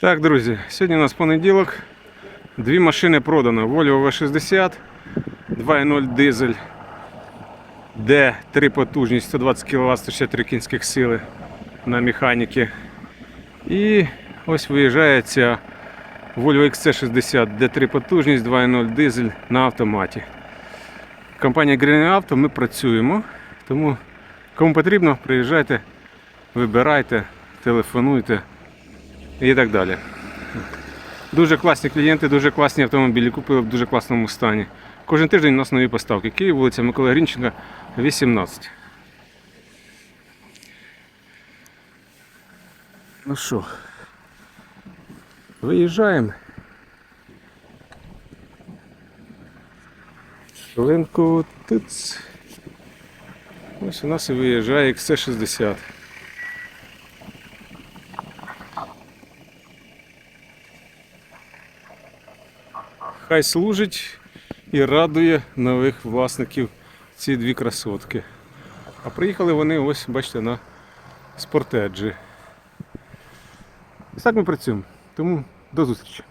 Так, друзі, сьогодні у нас понеділок. Дві машини продано. Volvo V60, 2.0 дизель, де 3 потужність 120 кВт 163 кінських сили на механіки. І ось виїжджає ця Volvo XC60, де 3 потужність 2.0 дизель на автоматі. Компанія Green Auto ми працюємо, тому кому потрібно, приїжджайте, вибирайте, телефонуйте і так далі. Дуже класні клієнти, дуже класні автомобілі купили в дуже класному стані. Кожен тиждень у нас нові поставки. Київ, вулиця Микола Грінченка, 18. Ну що, виїжджаємо. Хвилинку тиц. Ось у нас і виїжджає XC60. Хай служить і радує нових власників ці дві красотки. А приїхали вони ось, бачите, на спортеджі. Ось так ми працюємо. Тому до зустрічі.